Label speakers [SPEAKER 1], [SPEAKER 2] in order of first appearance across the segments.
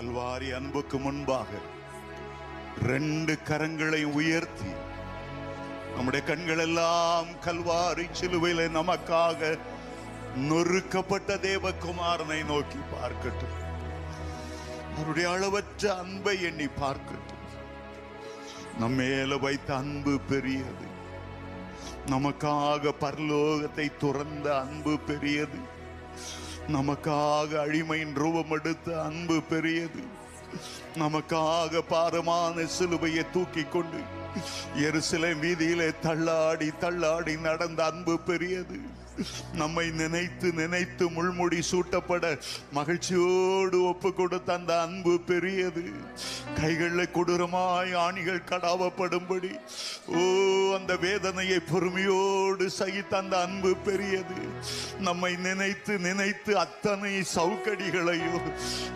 [SPEAKER 1] கல்வாரி அன்புக்கு முன்பாக ரெண்டு கரங்களை உயர்த்தி நம்முடைய கண்கள் எல்லாம் கல்வாரி சிலுவையில நமக்காக நொறுக்கப்பட்ட தேவகுமாரனை நோக்கி பார்க்கட்டும். அவருடைய அளவற்ற அன்பை எண்ணி பார்க்கட்டும். நம்ம மேல வைத்த அன்பு பெரியது. நமக்காக பரலோகத்தை துறந்த அன்பு பெரியது. நமக்காக அழிமையின் ரூபம் எடுத்த அன்பு பெரியது. நமக்காக பாரமான சிலுவையை தூக்கி கொண்டு எருசலேம் வீதியிலே தள்ளாடி தள்ளாடி நடந்த அன்பு பெரியது. நம்மை நினைத்து நினைத்து முள்முடி சூட்டப்பட மகிழ்ச்சியோடு ஒப்பு கொடுத்த அந்த அன்பு பெரியது. கைகளில் கொடூரமாய் ஆணிகள் கடாவப்படும்படி. ஓ அந்த வேதனையை பொறுமையோடு சகித்த அந்த அன்பு பெரியது. நம்மை நினைத்து நினைத்து அத்தனை சவுக்கடிகளையோ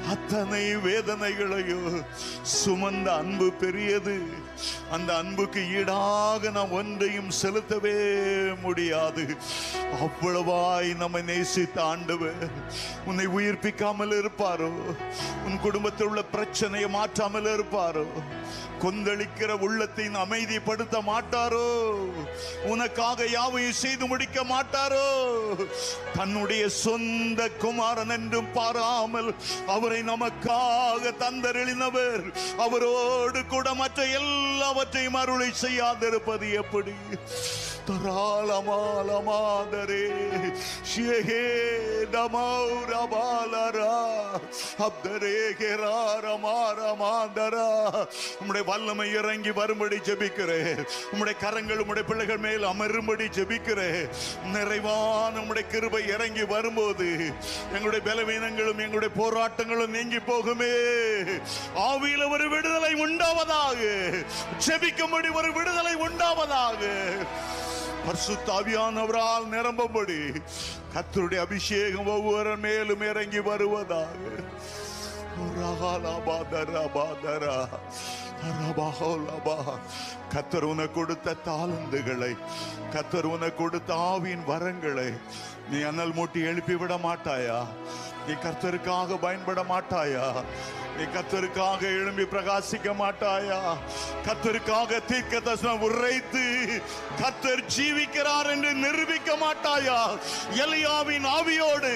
[SPEAKER 1] அத்தனை வேதனைகளையோ சுமந்த அன்பு பெரியது. அந்த அன்புக்கு ஈடாக நாம் ஒன்றையும் செலுத்தவே முடியாது. அவ்வளவாய் நம்மை நேசித்த ஆண்டவர் உன்னை உயிர்ப்பிக்காமல் இருப்பாரோ? உன் குடும்பத்தில் உள்ள பிரச்சனையை மாற்றாமல் இருப்பாரோ? கொந்தளிக்கிற உள்ளத்தை அமைதிப்படுத்த மாட்டாரோ? உனக்காக யாவையும் செய்து முடிக்க மாட்டாரோ? தன்னுடைய சொந்த குமாரன் என்றும் பாராமல் அவரை நமக்காக தந்தருளினவர். அவரோடு கூட மற்ற எல்லாவற்றையும் அருளை செய்யாதிருப்பது எப்படி? தராளமாலமாதரே ஷேஹே நமௌரபாலரா அப்தரே கெராரமாரமாதரா உம்முடைய வல்லமை இறங்கி வரும்படி ஜெபிக்கிறேன் உம்முடைய கரங்கள் உம்முடைய பிள்ளைகள் மேல் அமரும்படி ஜெபிக்கிறேன் நிறைவான உம்முடைய கிருபை இறங்கி வரும்போது எங்களுடைய பலவீனங்களும் எங்களுடைய போராட்டங்களும் நீங்கி போகுமே ஆவியில ஒரு விடுதலை உண்டாவதாக ஜெபிக்கும்படி ஒரு விடுதலை உண்டாவதாக பரிசுத்தாவியானவரால் நிரம்பும்படி கத்தருடைய அபிஷேகம் ஒவ்வொரு மேலும் இறங்கி வருவதாக. கத்தர் ரபாஹோலபா. உனக்கு கொடுத்த தாளந்துகளை கத்தர் உனக்கு கொடுத்த ஆவியின் வரங்களை நீ அனல் மூட்டி எழுப்பி விட மாட்டாயா? நீ கர்த்தருக்காக பயன்பட மாட்டாயா? நீ கத்தருக்காக எழும்பி பிரகாசிக்க மாட்டாயா? கத்தருக்காக தீர்க்க தரிசனம் உரைத்து கத்தர் ஜீவிக்கிறார் என்று நிரூபிக்க மாட்டாயா? எலியாவின் ஆவியோடு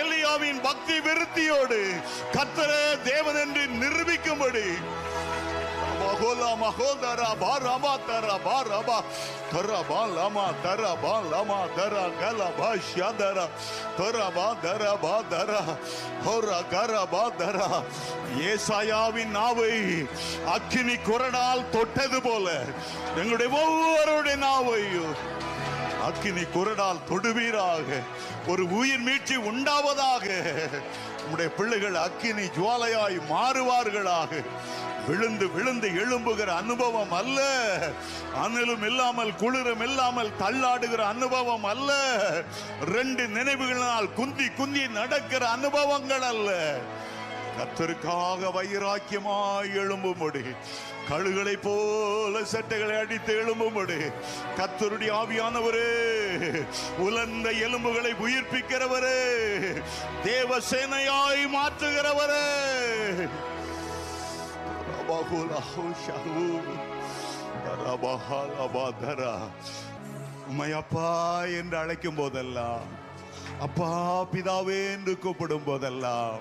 [SPEAKER 1] எலியாவின் பக்தி விருத்தியோடு கத்தரே தேவன் என்று நிரூபிக்கும்படி மகோலா மகோதரா பாரபா தரா பாரபா தரபா லமா தரபா லமா தர கலபா ஷதர தரபா தரபா தர ஹோர கரபா தர ஏசாயாவின் நாவை அக்கினி குரடால் தொட்டது போல எங்களுடைய ஒவ்வொருடைய நாவையும் அக்கினி குரடால் தொடுவீராக ஒரு உயிர் மீட்சி உண்டாவதாக உங்களுடைய பிள்ளைகள் அக்கினி ஜுவாலையாய் மாறுவார்களாக விழுந்து விழுந்து எழும்புகிற அனுபவம் அல்ல. அனலும் இல்லாமல் குளிரும் இல்லாமல் தள்ளாடுகிற அனுபவம் அல்ல. ரெண்டு நினைவுகளினால் குந்தி குந்தி நடக்கிற அனுபவங்கள் அல்ல. கத்தருக்காக வைராக்கியமாய் எழும்பும்படி கழுகளை போல சட்டைகளை அடித்து எழும்பும்படி கத்தருடைய ஆவியானவரே உலர்ந்த எலும்புகளை உயிர்ப்பிக்கிறவரே தேவ சேனையாய் மாற்றுகிறவரே உமை அப்பா என்று அழைக்கும் போதெல்லாம் அப்பா பிதாவே என்று கூப்பிடும் போதெல்லாம்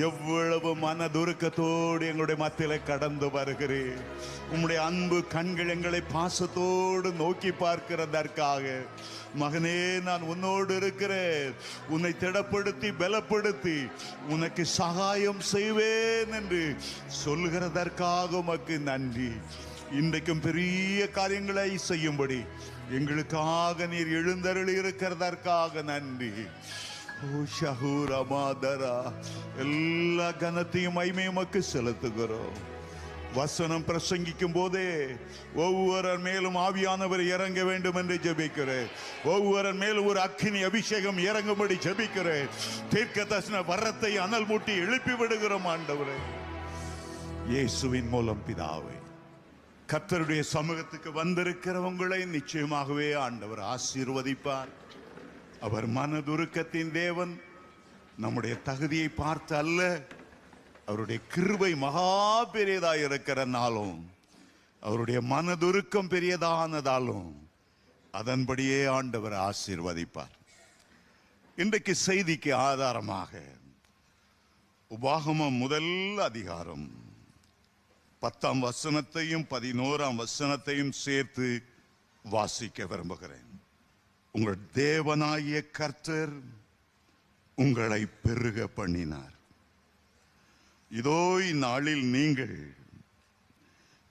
[SPEAKER 1] எவ்வளவு மனதுருக்கத்தோடு எங்களுடைய மத்தியில கடந்து வருகிறேன் உம்முடைய அன்பு கண்கள் எங்களை பாசத்தோடு நோக்கி பார்க்கிறதற்காக மகனே நான் உன்னோடு இருக்கிறேன். உன்னை திடப்படுத்தி பலப்படுத்தி உனக்கு சகாயம் செய்வேன் என்று சொல்கிறதற்காக உமக்கு நன்றி. இன்றைக்கும் பெரிய காரியங்களை செய்யும்படி எங்களுக்காக நீர் எழுந்தருள் இருக்கிறதற்காக நன்றி. ஷஹூர் அமாதரா. எல்லா கனத்தையும் மைமையுமக்கு செலுத்துகிறோம். வசனம் பிரசங்கிக்கும் போதே ஒவ்வொரு மேலும் ஆவியானவர் இறங்க வேண்டும் என்று ஜெபிக்கிறேன். ஒவ்வொரு மேலும் ஒரு அக்கினி அபிஷேகம் இறங்கும்படி ஜெபிக்கிறேன். தீர்க்க தரிசன வரத்தை அனல் மூட்டி எழுப்பி விடுகிறோம் ஆண்டவரே. இயேசுவின் மூலம் பிதாவே கத்தருடைய சமூகத்துக்கு வந்திருக்கிறவங்களை நிச்சயமாகவே ஆண்டவர் ஆசீர்வதிப்பார். அவர் மனதுருக்கத்தின் தேவன் நம்முடைய தகுதியை பார்த்து அல்ல அவருடைய கிருபை மகா பெரியதா இருக்கிறனாலும் அவருடைய மனதுருக்கம் பெரியதானதாலும் அதன்படியே ஆண்டவர் ஆசீர்வதிப்பார். இன்றைக்கு செய்திக்கு ஆதாரமாக உபாகமம் முதல் அதிகாரம் பத்தாம் வசனத்தையும் பதினோராம் வசனத்தையும் சேர்த்து வாசிக்க விரும்புகிறேன். உங்கள் தேவனாகிய கர்த்தர் உங்களை பெருக பண்ணினார். இதோ இந்நாளில் நீங்கள்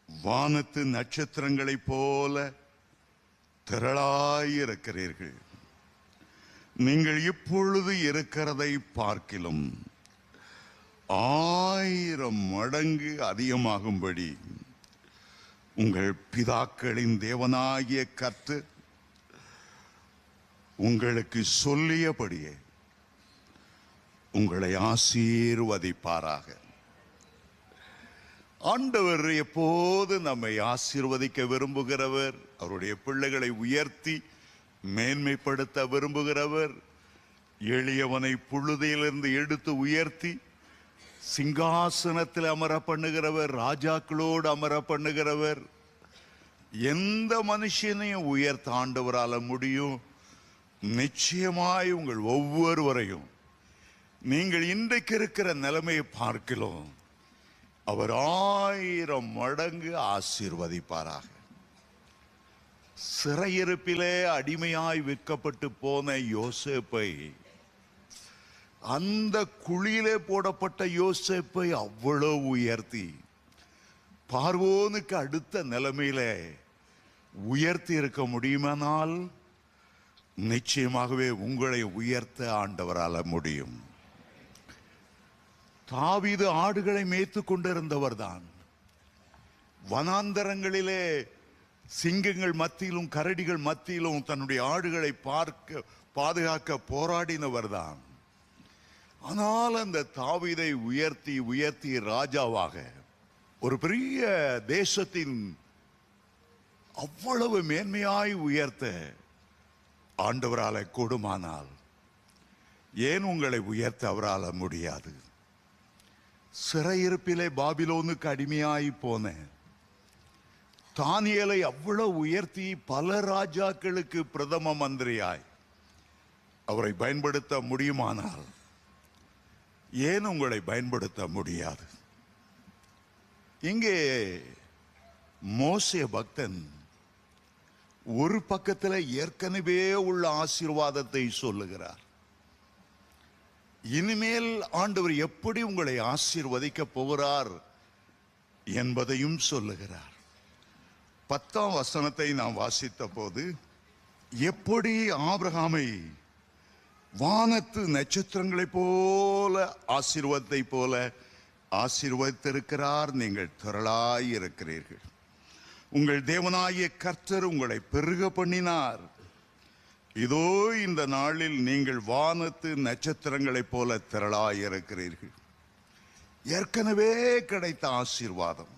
[SPEAKER 1] வானத்து நட்சத்திரங்களைப் போல திரளாயிருக்கிறீர்கள். நீங்கள் இப்பொழுது இருக்கிறதை பார்க்கிலும் ஆயிரம் மடங்கு அதிகமாகும்படி உங்கள் பிதாக்களின் தேவனாகிய கத்து உங்களுக்கு சொல்லியபடியே உங்களை ஆசீர்வதிப்பாராக. ஆண்டவர் எப்போது நம்மை ஆசீர்வதிக்க விரும்புகிறவர்? அவருடைய பிள்ளைகளை உயர்த்தி மேன்மைப்படுத்த விரும்புகிறவர். எளியவனை புழுதியிலிருந்து எடுத்து உயர்த்தி சிங்காசனத்தில் அமர பண்ணுகிறவர் ராஜாக்களோடு அமர பண்ணுகிறவர். எந்த மனுஷனையும் உயர்த்த ஆண்டவரால் முடியும். நிச்சயமாய் உங்கள் ஒவ்வொருவரையும் நீங்கள் இன்றைக்கு இருக்கிற நிலைமையை பார்க்கலாம். அவர் ஆயிரம் மடங்கு ஆசீர்வதிப்பாராக. சிறையிருப்பிலே அடிமையாய் விற்கப்பட்டு போன யோசேப்பை அந்த குழியிலே போடப்பட்ட யோசேப்பை அவ்வளவு உயர்த்தி பார்வோனுக்கு அடுத்த நிலைமையில உயர்த்தி இருக்க முடியுமானால் நிச்சயமாகவே உங்களை உயர்த்த ஆண்டவரால முடியும். தாவீது ஆடுகளை மேய்த்து கொண்டிருந்தவர் தான் வனாந்தரங்களிலே சிங்கங்கள் மத்தியிலும் கரடிகள் மத்தியிலும் தன்னுடைய ஆடுகளை பார்க்க பாதுகாக்க போராடினவர் தான் ஆனால் அந்த தாவீதை உயர்த்தி உயர்த்தி ராஜாவாக ஒரு பெரிய தேசத்தின் அவ்வளவு மேன்மையாய் உயர்த்த ஆண்டவரால கூடுமானால் ஏன் உங்களை உயர்த்த அவரால முடியாது? சிறையிருப்பிலே பாபிலோனுக்கு அடிமையாகி போனேன் தானியலை அவ்வளவு உயர்த்தி பல ராஜாக்களுக்கு பிரதம மந்திரியாய் அவரை பயன்படுத்த முடியுமானால் ஏன் உங்களை பயன்படுத்த முடியாது? இங்கே மோசே பக்தன் ஒரு பக்கத்தில் ஏற்கனவே உள்ள ஆசீர்வாதத்தை சொல்லுகிறார். இனிமேல் ஆண்டவர் எப்படி உங்களை ஆசீர்வதிக்க போகிறார் என்பதையும் சொல்லுகிறார். பத்தாம் வசனத்தை நாம் வாசித்த போது எப்படி ஆபிரகாமை வானத்து நட்சத்திரங்களைப் போல ஆசீர்வாதத்தை போல ஆசீர்வதித்திருக்கிறார் நீங்கள் திரளாய் இருக்கிறீர்கள் உங்கள் தேவனாகிய கர்த்தர் உங்களை பெருக பண்ணினார் இதோ இந்த நாளில் நீங்கள் வானத்து நட்சத்திரங்களைப் போல திரளாயிருக்கிறீர்கள். ஏற்கனவே கிடைத்த ஆசீர்வாதம்.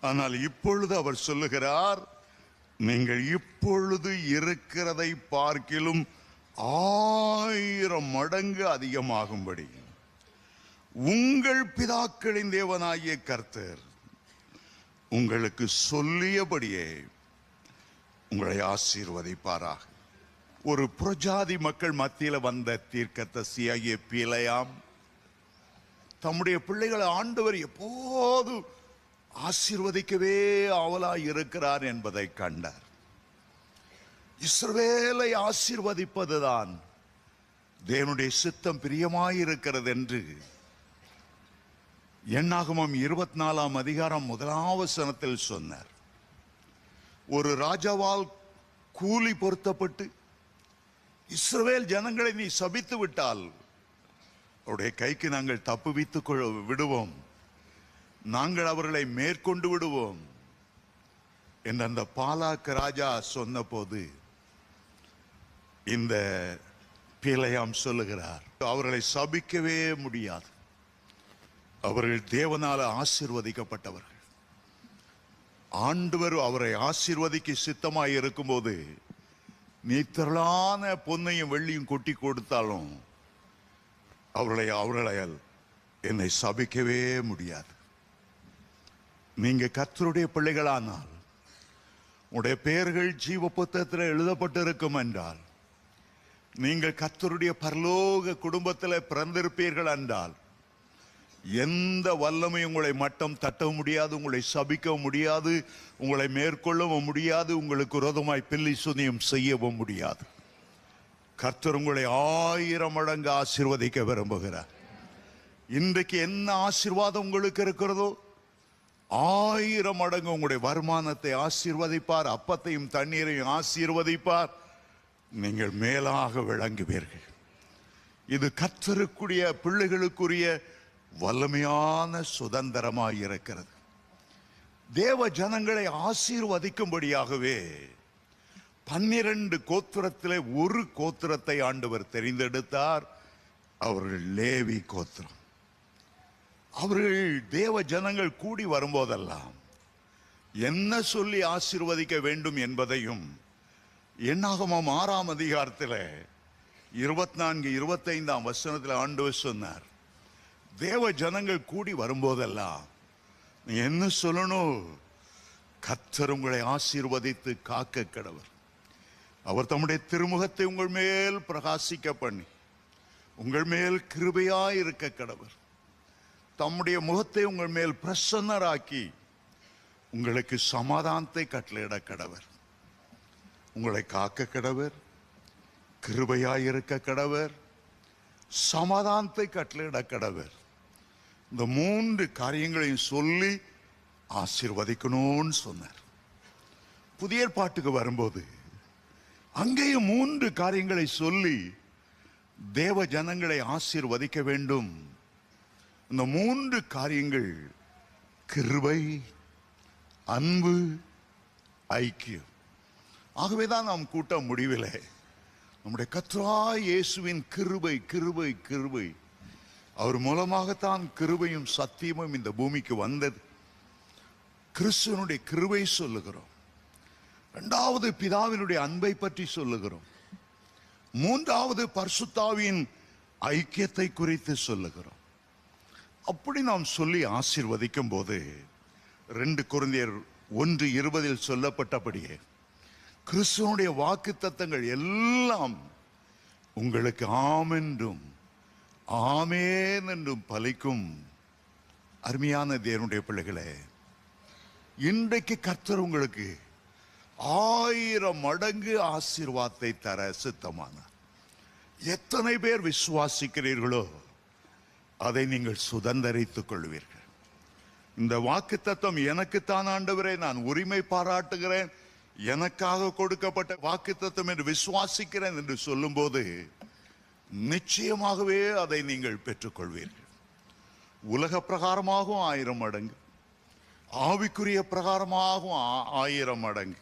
[SPEAKER 1] ஆனால் இப்பொழுது அவர் சொல்லுகிறார் நீங்கள் இப்பொழுது இருக்கிறதை பார்க்கிலும் ஆயிரம் மடங்கு அதிகமாகும்படி. உங்கள் பிதாக்களின் தேவனாகிய கர்த்தர் உங்களுக்கு சொல்லியபடியே உங்களை ஆசீர்வதிப்பாராக. ஒரு புரஜாதி மக்கள் மத்தியில் வந்த தீர்க்கத்தசியாகிய பிழையாம். தம்முடைய பிள்ளைகளை ஆண்டவர் எப்போது ஆசீர்வதிக்கவே ஆவலாய் இருக்கிறார் என்பதை கண்டார். இஸ்ரவேலை ஆசீர்வதிப்பதுதான் தேவனுடைய சித்தம் பிரியமாயிருக்கிறது என்று எண்ணாகமம் இருபத்தி நாலாம் அதிகாரம் முதலாவசனத்தில் சொன்னார். ஒரு ராஜாவால் கூலி பொருத்தப்பட்டு இஸ்ரவேல் ஜனங்களை நீ சபித்து விட்டால் அவருடைய கைக்கு நாங்கள் தப்புவித்துக் கொள்ள விடுவோம். நாங்கள் அவர்களை மேற்கொண்டு விடுவோம். என்று அந்த பாலாக்கு ராஜா சொன்னபோது இந்த பிழையாம் சொல்லுகிறார். அவர்களை சபிக்கவே முடியாது. அவர்கள் தேவனால ஆசிர்வதிக்கப்பட்டவர்கள். ஆண்டவர் அவரை ஆசிர்வதிக்கு சித்தமாய் இருக்கும்போது நீ திரளான பொன்னையும் வெள்ளியும் கொட்டி கொடுத்தாலும் அவர்களை அவர்களால் என்னை சபிக்கவே முடியாது. நீங்க கத்தருடைய பிள்ளைகளானால் உடைய பெயர்கள் ஜீவ புத்தகத்தில் எழுதப்பட்டிருக்கும் என்றால் நீங்கள் கத்தருடைய பரலோக குடும்பத்தில் பிறந்திருப்பீர்கள் என்றால் எந்த வல்லமை உங்களை மட்டம் தட்டவும் முடியாது உங்களை சபிக்கவும் முடியாது உங்களை மேற்கொள்ளவும் முடியாது உங்களுக்கு விரோதமாய் பில்லி சுனியம் செய்யவும் முடியாது. கர்த்தர் உங்களை ஆயிரம் மடங்கு ஆசீர்வதிக்க விரும்புகிறார். இன்றைக்கு என்ன ஆசீர்வாதம் உங்களுக்கு இருக்கிறதோ ஆயிரம் மடங்கு உங்களுடைய வருமானத்தை ஆசீர்வதிப்பார் அப்பத்தையும் தண்ணீரையும் ஆசீர்வதிப்பார். நீங்கள் மேலாக விளங்குவீர்கள். இது கத்தருக்குரிய பிள்ளைகளுக்குரிய வலிமையான சுதந்திரமாக இருக்கிறது. தேவ ஜனங்களை ஆசீர்வதிக்கும்படியாகவே பன்னிரண்டு கோத்திரத்திலே ஒரு கோத்திரத்தை ஆண்டவர் தெரிந்தெடுத்தார். அவர்கள் லேவி கோத்திரம். அவர்கள் தேவ ஜனங்கள் கூடி வரும்போதெல்லாம் என்ன சொல்லி ஆசீர்வதிக்க வேண்டும் என்பதையும் என்னாகமம் ஆறாம் அதிகாரத்தில் இருபத்தி நான்கு இருபத்தைந்தாம் வசனத்தில் ஆண்டவர் சொன்னார். தேவ ஜனங்கள் கூடி வரும்போதெல்லாம் நீ என்ன சொல்லணும்? கத்தர் உங்களை ஆசீர்வதித்து காக்க கடவர். அவர் தம்முடைய திருமுகத்தை உங்கள் மேல் பிரகாசிக்க பண்ணி உங்கள் மேல் கிருபையாய் இருக்க கடவர். தம்முடைய முகத்தை உங்கள் மேல் பிரசன்னராக்கி உங்களுக்கு சமாதானத்தை கட்டளையிட கடவர். உங்களை காக்க கடவர் கிருபையாய் இருக்க கடவர் சமாதானத்தை கட்டளையிட கடவர். இந்த மூன்று காரியங்களையும் சொல்லி ஆசிர்வதிக்கணும்னு சொன்னார். புதிய பாட்டுக்கு வரும்போது அங்கேயும் மூன்று காரியங்களை சொல்லி தேவ ஜனங்களை ஆசிர்வதிக்க வேண்டும். இந்த மூன்று காரியங்கள் கிருபை அன்பு ஐக்கியம். ஆகவேதான் நாம் கூட்ட முடிவில் நம்முடைய கத்ரா இயேசுவின் கிருபை கிருபை கிருபை. அவர் மூலமாகத்தான் கிருபையும் சத்தியமும் இந்த பூமிக்கு வந்தது. கிறிஸ்துவனுடைய கிருபை சொல்லுகிறோம். ரெண்டாவது பிதாவினுடைய அன்பை பற்றி சொல்லுகிறோம். மூன்றாவது பர்சுத்தாவின் ஐக்கியத்தை குறித்து சொல்லுகிறோம். அப்படி நாம் சொல்லி ஆசிர்வதிக்கும் போது ரெண்டு குழந்தையர் ஒன்று இருபதில் சொல்லப்பட்டபடியே கிறிஸ்துவனுடைய வாக்கு தத்தங்கள் எல்லாம் உங்களுக்கு ஆமென்றும். ஆமேன் என்றும் பலிக்கும் அருமையான தேவனுடைய பிள்ளைகளே இன்றைக்கு கர்த்தர் உங்களுக்கு ஆயிரம் மடங்கு ஆசீர்வாதத்தை தர சித்தமான எத்தனை பேர் விசுவாசிக்கிறீர்களோ அதை நீங்கள் சுதந்தரித்துக் கொள்வீர்கள். இந்த வாக்கு தத்துவம் எனக்குத்தான் ஆண்டவரே நான் உரிமை பாராட்டுகிறேன் எனக்காக கொடுக்கப்பட்ட வாக்கு தத்துவம் என்று விசுவாசிக்கிறேன் என்று சொல்லும்போது நிச்சயமாகவே அதை நீங்கள் பெற்றுக்கொள்வீர்கள். உலக பிரகாரமாகவும் ஆயிரம் மடங்கு ஆவிக்குரிய பிரகாரமாகவும் ஆ- ஆயிரம் மடங்கு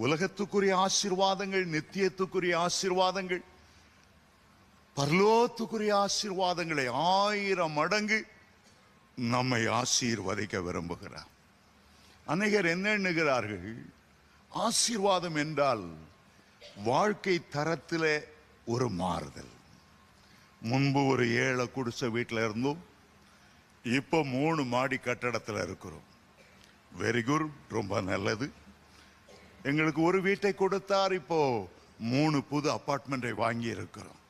[SPEAKER 1] உலகத்துக்குரிய ஆசீர்வாதங்கள் நித்தியத்துக்குரிய ஆசீர்வாதங்கள் பரலோகத்துக்குரிய ஆசீர்வாதங்களை ஆயிரம் மடங்கு நம்மை ஆசீர்வதிக்க விரும்புகிறார். அநேகர் என்ன எண்ணுகிறார்கள்? ஆசீர்வாதம் என்றால் வாழ்க்கை தரத்திலே ஒரு மாறுதல். முன்பு ஒரு ஏழை குடிசை வீட்டில் இருந்தோம். இப்போ மூணு மாடி கட்டடத்தில் இருக்கிறோம். வெரி குட் ரொம்ப நல்லது. எங்களுக்கு ஒரு வீட்டை கொடுத்தார் இப்போ மூணு புது அப்பார்ட்மெண்ட்டை வாங்கி இருக்கிறோம்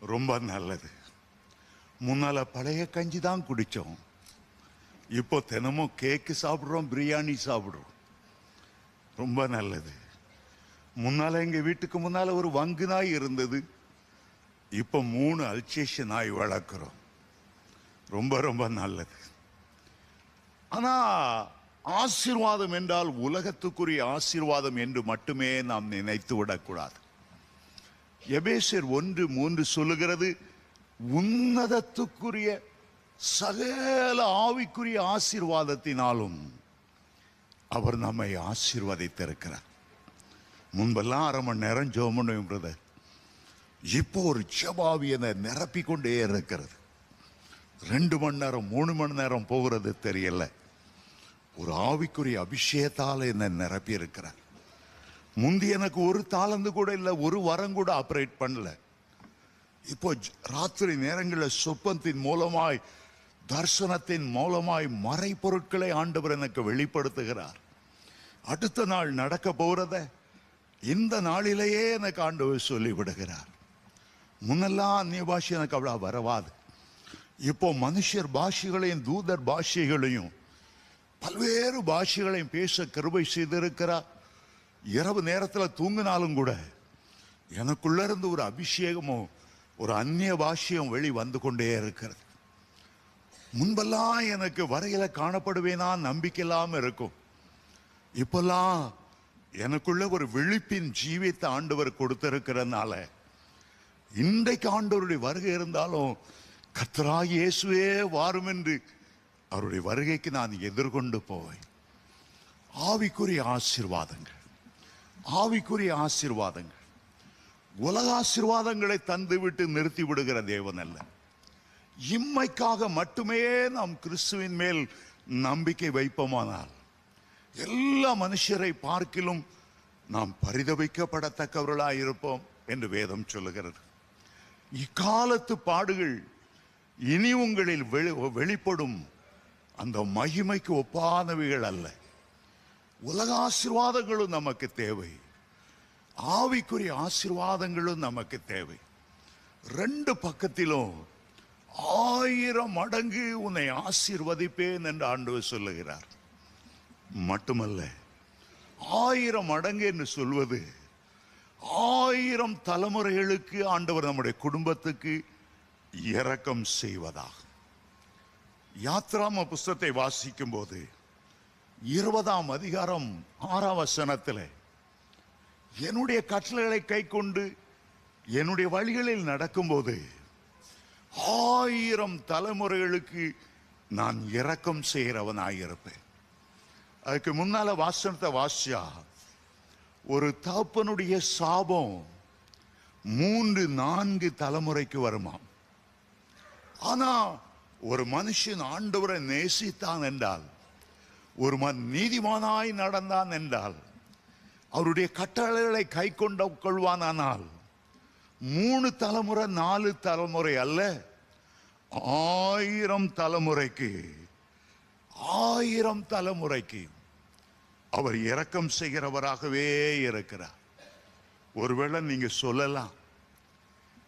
[SPEAKER 1] ரொம்ப நல்லது. முன்னால் பழைய கஞ்சி தான் குடித்தோம் இப்போ தினமும் கேக்கு சாப்பிட்றோம் பிரியாணி சாப்பிட்றோம். ரொம்ப நல்லது. முன்னால எங்க வீட்டுக்கு முன்னால ஒரு வங்கு நாய் இருந்தது. இப்போ மூணு அல்சேஷ நாய் வளர்க்குறோம். ரொம்ப ரொம்ப நல்லது. ஆனா ஆசீர்வாதம் என்றால் உலகத்துக்குரிய ஆசீர்வாதம் என்று மட்டுமே நாம் நினைத்து விடக்கூடாது. எபேசர் ஒன்று மூன்று சொல்லுகிறது உன்னதத்துக்குரிய சகல ஆவிக்குரிய ஆசீர்வாதத்தினாலும் அவர் நம்மை ஆசீர்வதித்திருக்கிறார். முன்பெல்லாம் அரை மணி நேரம் ஜோம் பண்ணுவேன் பிரதர் இப்போ ஒரு ஜபாவியனை நிரப்பி கொண்டே இருக்கிறது. ரெண்டு மணி நேரம் மூணு மணி நேரம் போகிறது தெரியல. ஒரு ஆவிக்குரிய அபிஷேகத்தால் என்னை நிரப்பி இருக்கிறார். முந்தி எனக்கு ஒரு தாளந்து கூட இல்லை ஒரு வரம் கூட ஆப்ரேட் பண்ணல. இப்போ ராத்திரி நேரங்களில் சொப்பத்தின் மூலமாய் தர்சனத்தின் மூலமாய் மறைப்பொருட்களை ஆண்டவர் எனக்கு வெளிப்படுத்துகிறார். அடுத்த நாள் நடக்க போகிறத இந்த நாளிலேயே எனக்கு ஆண்டவர் சொல்லிவிடுகிறார். முன்னெல்லாம் அந்நிய பாஷை எனக்கு அவ்வளோ வரவாது. இப்போ மனுஷர் பாஷைகளையும் தூதர் பாஷைகளையும் பல்வேறு பாஷைகளையும் பேச கிருபை செய்திருக்கிறார். இரவு நேரத்தில் தூங்கினாலும் கூட எனக்குள்ள இருந்து ஒரு அபிஷேகமும் ஒரு அந்நிய பாஷையும் வெளி வந்து கொண்டே இருக்கிறது. முன்பெல்லாம் எனக்கு வரையில காணப்படுவேனா நம்பிக்கை இருக்கும். இப்பெல்லாம் எனக்குள்ள ஒரு விழிப்பின் ஜீவித்த ஆண்டவர் கொடுத்திருக்கிறதுனால இன்றைக்கு ஆண்டவருடைய வருகை இருந்தாலும் கத்ரா இயேசுவே வாரும் என்று அவருடைய வருகைக்கு நான் எதிர்கொண்டு போவேன். ஆவிக்குரிய ஆசீர்வாதங்கள் ஆவிக்குரிய ஆசீர்வாதங்கள். உலக ஆசீர்வாதங்களை தந்துவிட்டு நிறுத்தி விடுகிற தேவன் அல்ல. இம்மைக்காக மட்டுமே நாம் கிறிஸ்துவின் மேல் நம்பிக்கை வைப்போமானால் எல்லா மனுஷரை பார்க்கிலும் நாம் பரிதபிக்கப்படத்தக்கவர்களாய் இருப்போம் என்று வேதம் சொல்லுகிறது. இக்காலத்து பாடுகள் இனி உங்களில் வெளி வெளிப்படும் அந்த மகிமைக்கு ஒப்பானவைகள் அல்ல. உலக ஆசீர்வாதங்களும் நமக்கு தேவை. ஆவிக்குரிய ஆசீர்வாதங்களும் நமக்கு தேவை. ரெண்டு பக்கத்திலும் ஆயிரம் மடங்கு உன்னை ஆசீர்வதிப்பேன் என்று ஆண்டவர் சொல்லுகிறார். மட்டுமல்ல ஆயிரம் மடங்கு என்று சொல்வது ஆயிரம் தலைமுறைகளுக்கு ஆண்டவர் நம்முடைய குடும்பத்துக்கு இறக்கம் செய்வதாகும். யாத்ராம புஸ்தத்தை வாசிக்கும் போது இருபதாம் அதிகாரம் ஆறாம் வசனத்தில் என்னுடைய கட்டளைகளை கை கொண்டு என்னுடைய வழிகளில் நடக்கும்போது ஆயிரம் தலைமுறைகளுக்கு நான் இரக்கம் செய்கிறவனாயிருப்பேன். அதுக்கு முன்னால வாசனத்தை வாசியா? ஒரு தகப்பனுடைய சாபம் மூன்று நான்கு தலைமுறைக்கு வருமாம் ஆனா ஒரு மனுஷன் ஆண்டவரை நேசித்தான் என்றால் ஒரு மன் நீதிமானாய் நடந்தான் என்றால் அவருடைய கட்டளைகளை கை கொண்ட கொள்வானானால் மூணு தலைமுறை நாலு தலைமுறை அல்ல ஆயிரம் தலைமுறைக்கு ஆயிரம் தலைமுறைக்கு அவர் இரக்கம் செய்கிறவராகவே இருக்கிறார். ஒருவேளை நீங்க சொல்லலாம்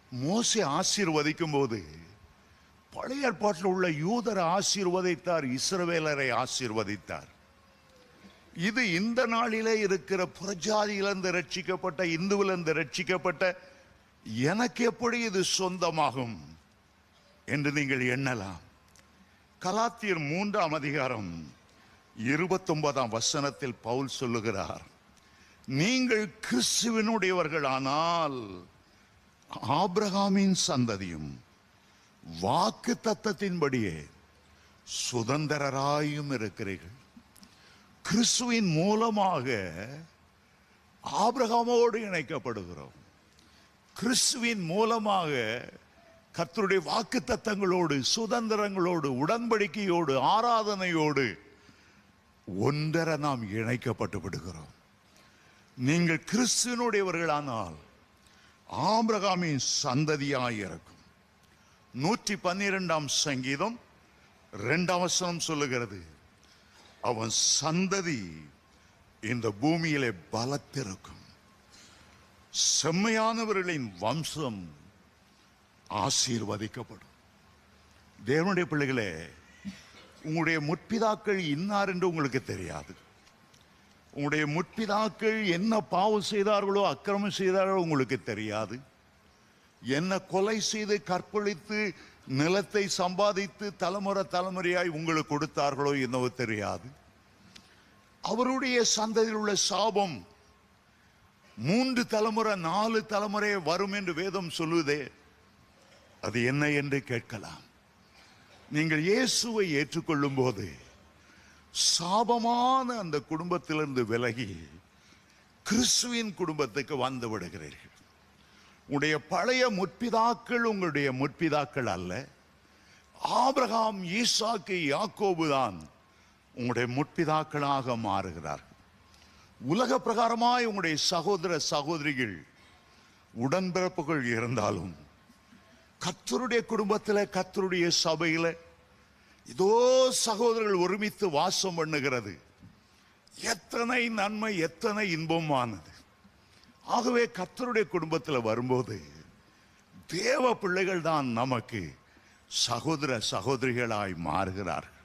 [SPEAKER 1] மோசே ஆசீர்வதிக்கும் போது பழைய ஏற்பாட்டில் உள்ள யூதரை ஆசீர்வதித்தார் இஸ்ரவேலரை ஆசீர்வதித்தார். இது இந்த நாளிலே இருக்கிற புறஜாதியிலிருந்து ரட்சிக்கப்பட்ட இந்துவிலிருந்து ரட்சிக்கப்பட்ட எனக்கு எப்படி இது சொந்தமாகும் என்று நீங்கள் எண்ணலாம். கலாத்தியர் மூன்றாம் அதிகாரம் இருபத்தொன்பதாம் வசனத்தில் பவுல் சொல்லுகிறார் நீங்கள் கிறிஸ்துவனுடையவர்கள் ஆனால் ஆப்ரஹாமின் சந்ததியும் வாக்கு தத்தத்தின்படியே சுதந்திரராயும் இருக்கிறீர்கள். கிறிஸ்துவின் மூலமாக ஆபிரகாமோடு இணைக்கப்படுகிறோம். கிறிஸ்துவின் மூலமாக கர்த்தருடைய வாக்கு தத்தங்களோடு சுதந்திரங்களோடு உடன்படிக்கையோடு ஆராதனையோடு ஒன்றரை நாம் இணைக்கப்பட்டு விடுகிறோம் நீங்கள் கிறிஸ்துவனுடையவர்களானால் ஆபிரகாமின் சந்ததியாக இருக்கும் நூற்றி பன்னிரெண்டாம் சங்கீதம் ரெண்டாம் வசனம் சொல்லுகிறது அவன் சந்ததி இந்த பூமியிலே பலத்திருக்கும். செம்மையானவர்களின் வம்சம் ஆசீர்வதிக்கப்படும். தேவனுடைய பிள்ளைகளே உங்களுடைய முற்பிதாக்கள் இன்னார் என்று உங்களுக்கு தெரியாது. உங்களுடைய முற்பிதாக்கள் என்ன பாவம் செய்தார்களோ அக்கிரமம் செய்தார்களோ உங்களுக்கு தெரியாது. என்ன கொலை செய்து கற்பழித்து நிலத்தை சம்பாதித்து தலைமுறை தலைமுறையாய் உங்களுக்கு கொடுத்தார்களோ என்னவோ தெரியாது. அவருடைய சந்ததியில் உள்ள சாபம் மூன்று தலைமுறை நாலு தலைமுறை வரும் என்று வேதம் சொல்லுதே அது என்ன என்று கேட்கலாம். நீங்கள் இயேசுவை ஏற்றுக்கொள்ளும் போது சாபமான அந்த குடும்பத்திலிருந்து விலகி கிறிஸ்துவின் குடும்பத்துக்கு வந்து விடுகிறீர்கள். உங்களுடைய பழைய முற்பிதாக்கள் உங்களுடைய முற்பிதாக்கள் அல்ல. ஆபிரகாம் ஈசாக்கு யாக்கோபு தான் உங்களுடைய முற்பிதாக்களாக மாறுகிறார்கள். உலக பிரகாரமாய் உங்களுடைய சகோதர சகோதரிகள் உடன்பிறப்புகள் இருந்தாலும் கத்தருடைய குடும்பத்தில் கத்தருடைய சபையில் இதோ சகோதரர்கள் ஒருமித்து வாசம் பண்ணுகிறது. எத்தனை நன்மை எத்தனை இன்பமானது. ஆகவே கத்தருடைய குடும்பத்தில் வரும்போது தேவ பிள்ளைகள் தான் நமக்கு சகோதர சகோதரிகளாய் மாறுகிறார்கள்.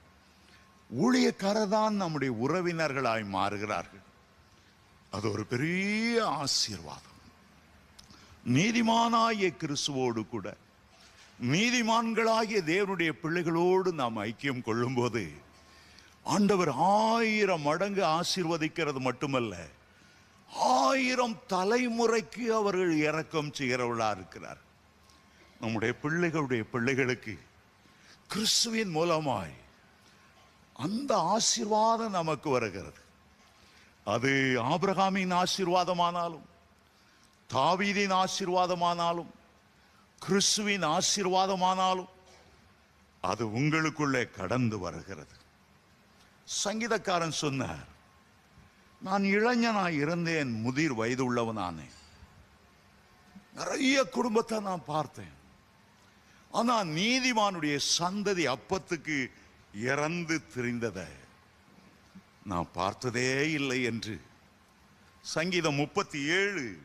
[SPEAKER 1] ஊழியக்காரர் தான் நம்முடைய உறவினர்களாய் மாறுகிறார்கள். அது ஒரு பெரிய ஆசீர்வாதம். நீதிமானாய கிறிஸ்துவோடு கூட நீதிமான்களாகிய தேவனுடைய பிள்ளைகளோடு நாம் ஐக்கியம் கொள்ளும்போது ஆண்டவர் ஆயிரம் மடங்கு ஆசீர்வதிக்கிறது மட்டுமல்ல ஆயிரம் தலைமுறைக்கு அவர்கள் இறக்கம் செய்கிறவர்களாக இருக்கிறார். நம்முடைய பிள்ளைகளுடைய பிள்ளைகளுக்கு கிறிஸ்துவின் மூலமாய் அந்த ஆசீர்வாதம் நமக்கு வருகிறது. அது ஆபிரகாமின் ஆசீர்வாதமானாலும் தாவீதின் ஆசீர்வாதமானாலும் கிறிஸ்துவின் ஆசீர்வாதமானாலும் அது உங்களுக்குள்ளே கடந்து வருகிறது. சங்கீதக்காரன் சொன்னார் நான் இளைஞனாய் இருந்தேன் முதிர் வயது உள்ளவனானே. நிறைய குடும்பத்தை நான் பார்த்தேன். ஆனா நீதிமானுடைய சந்ததி அப்பத்துக்கு இறந்து திரிந்ததை நான் பார்த்ததே இல்லை என்று சங்கீதம் முப்பத்தி ஏழு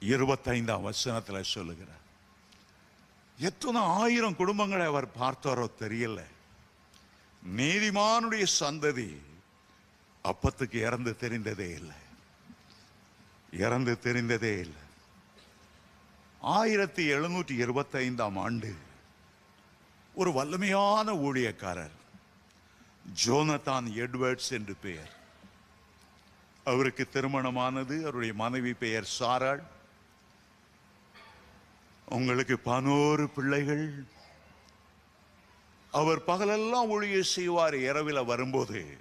[SPEAKER 1] இருபத்தைந்தாம் வசனத்தில் சொல்லுகிறார். எத்தனை ஆயிரம் குடும்பங்களை அவர் பார்த்தாரோ தெரியல. நீதிமானுடைய சந்ததி அப்பத்துக்கு இறந்து தெரிந்ததே இல்லை. இறந்து தெரிந்ததே இல்லை. ஆயிரத்தி எழுநூற்றி இருபத்தி ஐந்தாம் ஆண்டு ஒரு வல்லமையான ஊழியக்காரர் ஜோனதான் எட்வர்ட்ஸ் என்று பெயர். அவருக்கு திருமணமானது அவருடைய மனைவி பெயர் சாராள். உங்களுக்கு பதினோரு பிள்ளைகள். அவர் பகலெல்லாம் ஒழிய செய்வார் இரவில் வரும்போது.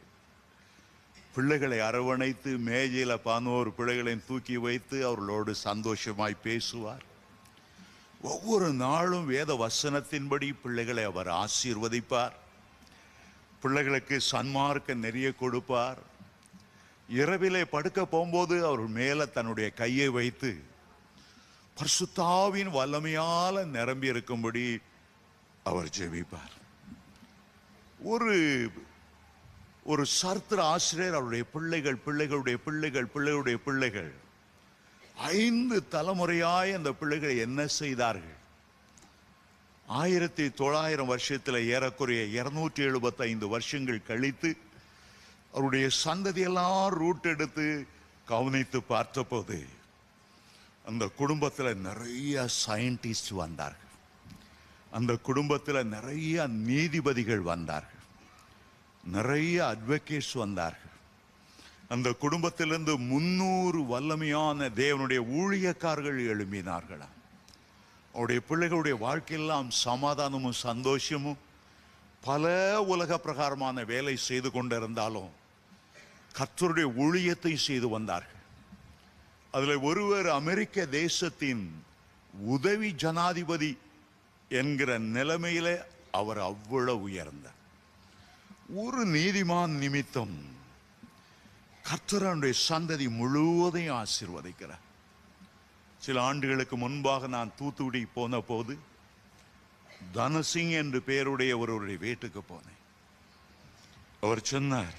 [SPEAKER 1] பிள்ளைகளை அரவணைத்து மேஜையில் பதினோரு பிள்ளைகளையும் தூக்கி வைத்து அவர்களோடு சந்தோஷமாய் பேசுவார். ஒவ்வொரு நாளும் வேத வசனத்தின்படி பிள்ளைகளை அவர் ஆசீர்வதிப்பார். பிள்ளைகளுக்கு சன்மார்க்க நெறிய கொடுப்பார். இரவிலே படுக்க போகும்போது அவர் மேலே தன்னுடைய கையை வைத்து பரிசுத்தாவின் வல்லமையால் நிரம்பி இருக்கும்படி அவர் ஜெபிப்பார். ஒரு ஒரு சர்த்திர ஆசிரியர் அவருடைய பிள்ளைகள் பிள்ளைகளுடைய பிள்ளைகள் பிள்ளைகளுடைய பிள்ளைகள் ஐந்து தலைமுறையாய் அந்த பிள்ளைகள் என்ன செய்தார்கள்? ஆயிரத்தி தொள்ளாயிரம் வருஷத்தில் ஏறக்குறைய இருநூற்றி எழுபத்தைந்து வருஷங்கள் கழித்து அவருடைய சந்ததியெல்லாம் ரூட் எடுத்து கவனித்து பார்த்தபோது அந்த குடும்பத்தில் நிறைய சயின்டிஸ்ட் வந்தார்கள். அந்த குடும்பத்தில் நிறைய நீதிபதிகள் வந்தார்கள். நிறைய அட்வொகேட்ஸ் வந்தார்கள். அந்த குடும்பத்திலிருந்து முன்னூறு வல்லமையான தேவனுடைய ஊழியக்காரர்கள் எழும்பினார்களாம் அவருடைய பிள்ளைகளுடைய வாழ்க்கையெல்லாம் சமாதானமும் சந்தோஷமும் பல உலக பிரகாரமான வேலை செய்து கொண்டிருந்தாலும் கத்தருடைய ஊழியத்தை செய்து வந்தார்கள். அதில் ஒருவர் அமெரிக்க தேசத்தின் உதவி ஜனாதிபதி என்கிற நிலைமையில அவர் அவ்வளவு உயர்ந்தார். ஒரு நீதிமான் நிமித்தம் கர்த்தரனுடைய சந்ததி முழுவதையும் ஆசிர்வதிக்கிறார். சில ஆண்டுகளுக்கு முன்பாக நான் தூத்துக்குடி போன போது தனசிங் என்று பெயருடைய ஒருவருடைய வீட்டுக்கு போனேன். அவர் சொன்னார்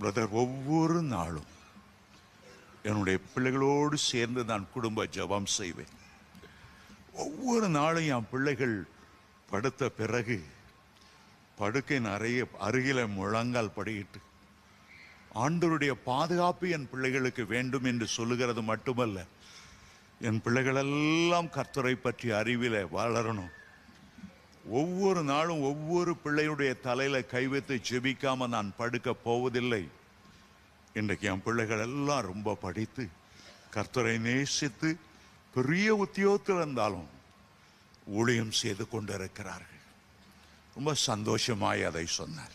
[SPEAKER 1] பிரதர் ஒவ்வொரு நாளும் என்னுடைய பிள்ளைகளோடு சேர்ந்து நான் குடும்ப ஜெபம் செய்வேன். ஒவ்வொரு நாளும் என் பிள்ளைகள் படுத்த பிறகு படுக்கை நிறைய அருகில முழங்கால் படியிட்டு ஆண்டவருடைய பாதுகாப்பு என் பிள்ளைகளுக்கு வேண்டும் என்று சொல்லுகிறது மட்டுமல்ல என் பிள்ளைகளெல்லாம் கர்த்தரை பற்றி அறிவில் வளரணும். ஒவ்வொரு நாளும் ஒவ்வொரு பிள்ளையுடைய தலையில கை வைத்து ஜெபிக்காம நான் படுக்க போவதில்லை. இன்றைக்கு என் பிள்ளைகள் எல்லாம் ரொம்ப படித்து கர்த்தரை நேசித்து பெரிய உத்தியோகத்தில் இருந்தாலும் ஊழியம் செய்து கொண்டிருக்கிறார்கள். ரொம்ப சந்தோஷமாய் அதை சொன்னார்.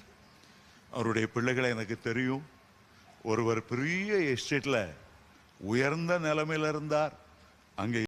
[SPEAKER 1] அவருடைய பிள்ளைகளை எனக்கு தெரியும். ஒருவர் பெரிய எஸ்டேட்ல உயர்ந்த நிலைமையில் இருந்தார். அங்கே